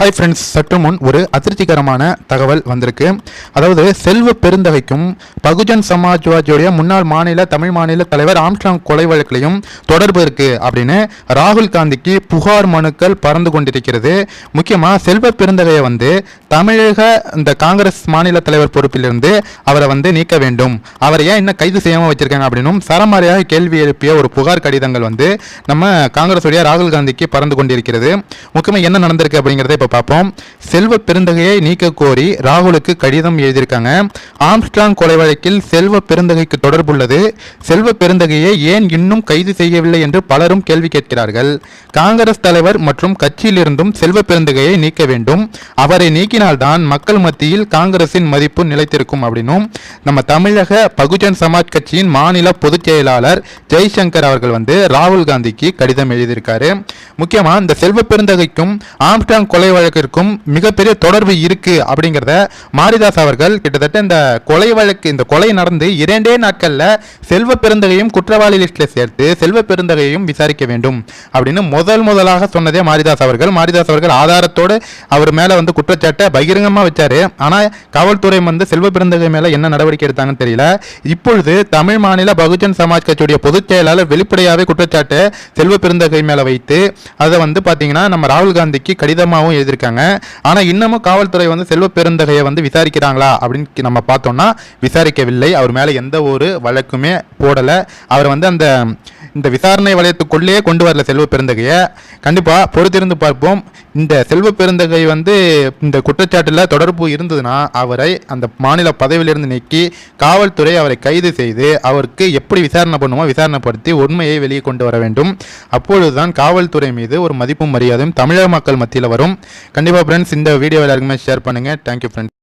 Hi friends சற்று முன் ஒரு அதிர்ச்சிகரமான தகவல் வந்திருக்கு. அதாவது செல்வ பெருந்தகைக்கும் பகுஜன் சமாஜ்வாதியுடைய முன்னாள் மாநில தமிழ் மாநில தலைவர் ஆம்ஸ்டாங் கொலை வழக்கிலையும் தொடர்பு இருக்குது அப்படின்னு ராகுல் காந்திக்கு புகார் மனுக்கள் பறந்து கொண்டிருக்கிறது. முக்கியமாக செல்வ பெருந்தகையை வந்து தமிழக இந்த காங்கிரஸ் மாநில தலைவர் பொறுப்பிலிருந்து அவரை வந்து நீக்க வேண்டும். அவரை ஏன் இன்னும் கைது செய்யாமல் வச்சிருக்காங்க அப்படின்னும் சரமாரியாக கேள்வி எழுப்பிய ஒரு புகார் கடிதங்கள் வந்து நம்ம காங்கிரஸுடைய ராகுல் காந்திக்கு பறந்து கொண்டிருக்கிறது. முக்கியமாக என்ன நடந்திருக்கு அப்படிங்கிறத இப்போ பார்ப்போம். செல்வ பெருந்தகையை நீக்க கோரி ராகுலுக்கு கடிதம் எழுதியிருக்காங்க. ஆம்ஸ்ட்ராங் கொலை வழக்கில் செல்வ பெருந்தகைக்கு தொடர்புள்ளது. செல்வ பெருந்தகையை ஏன் இன்னும் கைது செய்யவில்லை என்று பலரும் கேள்வி கேட்கிறார்கள். காங்கிரஸ் தலைவர் மற்றும் கட்சியிலிருந்தும் செல்வ பெருந்தகையை நீக்க வேண்டும். அவரை நீக்கினால்தான் மக்கள் மத்தியில் காங்கிரசின் மதிப்பு நிலைத்திருக்கும் அப்படின்னும் நம்ம தமிழக பகுஜன் சமாஜ் கட்சியின் மாநில பொதுச் செயலாளர் ஜெய்சங்கர் அவர்கள் வந்து ராகுல் காந்திக்கு கடிதம் எழுதியிருக்காரு. முக்கியமா இந்த செல்வ பெருந்தகைக்கும் ஆம்ஸ்டாங் கொலை வழக்கிற்கும் மிகப்பெரிய தொடர்பு இருக்கு அப்படிங்கிறத மாரிதாஸ் அவர்கள் கிட்டத்தட்ட இந்த கொலை வழக்கு இந்த கொலை நடந்து இரண்டே நாட்களில் செல்வ பெருந்தகையும் குற்றவாளி லிஸ்டில் சேர்த்து செல்வ பெருந்தகையும் விசாரிக்க வேண்டும் அப்படின்னு முதல் முதலாக சொன்னதே மாரிதாஸ் அவர்கள். மாரிதாஸ் அவர்கள் ஆதாரத்தோடு அவர் மேலே வந்து குற்றச்சாட்டை பகிரங்கமாக வச்சாரு. ஆனால் காவல்துறை வந்து செல்வ பெருந்தகை மேலே என்ன நடவடிக்கை எடுத்தாங்கன்னு தெரியல. இப்பொழுது தமிழ் மாநில பகுஜன் சமாஜ் கட்சியுடைய பொதுச் செயலாளர் வெளிப்படையாகவே குற்றச்சாட்டை செல்வ பெருந்தகை மேலே வைத்து அதை வந்து பார்த்தீங்கன்னா நம்ம ராகுல் காந்திக்கு கடிதமாகவும் எழுதியிருக்காங்க. ஆனா இன்னமும் காவல்துறை வந்து செல்வ பெருந்தகையை வந்து விசாரிக்கிறாங்களா அப்படின்னு நம்ம பார்த்தோம்னா விசாரிக்கவில்லை. அவர் மேல எந்த ஒரு வழக்குமே போடலை. அவர் வந்து அந்த இந்த விசாரணை வளையத்துக்குள்ளேயே கொண்டு வரல செல்வ பெருந்தகையை. கண்டிப்பாக பொறுத்திருந்து பார்ப்போம். இந்த செல்வ பெருந்தகை வந்து இந்த குற்றச்சாட்டில் தொடர்பு இருந்ததுன்னா அவரை அந்த மாநில பதவியிலிருந்து நீக்கி காவல்துறை அவரை கைது செய்து அவருக்கு எப்படி விசாரணை பண்ணுமோ விசாரணைப்படுத்தி உண்மையை வெளியே கொண்டு வர வேண்டும். அப்பொழுதுதான் காவல்துறை மீது ஒரு மதிப்பும் மரியாதையும் தமிழக மக்கள் மத்தியில் வரும். கண்டிப்பாக ஃப்ரெண்ட்ஸ் இந்த வீடியோ எல்லாருக்குமே ஷேர் பண்ணுங்கள் தேங்க்யூ ஃப்ரெண்ட்ஸ்